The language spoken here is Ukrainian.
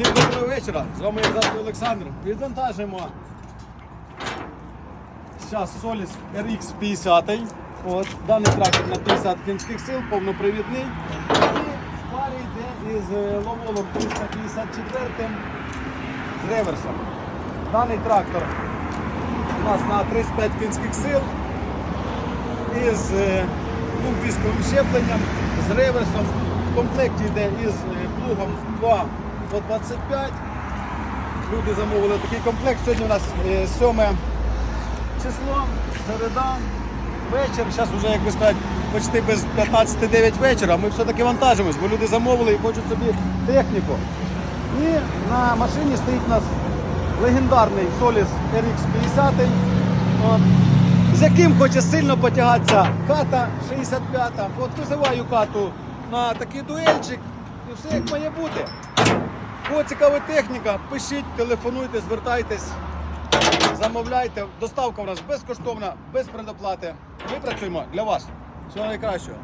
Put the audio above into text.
Всім доброго вечора. З вами як завжди Олександр. Відвантажимо зараз Solis RX 50. От, даний трактор на 50 кінських сил, повнопривідний. І парі йде із ловолом 354 з реверсом. Даний трактор у нас на 35 кінських сил із е, щепленням, з реверсом. В комплекті йде із е, плугом 2 по 25. Люди замовили такий комплект. Сьогодні у нас е, 7 число, середа, вечір. Зараз вже, як би сказати, почти без 15-9 вечора. Ми все-таки вантажимось, бо люди замовили і хочуть собі техніку. І на машині стоїть у нас легендарний Solis RX 50. От, з яким хоче сильно потягатися ката 65. От визиваю кату на такий дуельчик і все як має бути. Кого цікава техніка, пишіть, телефонуйте, звертайтесь, замовляйте. Доставка у нас безкоштовна, без предоплати. Ми працюємо для вас. Всього найкращого.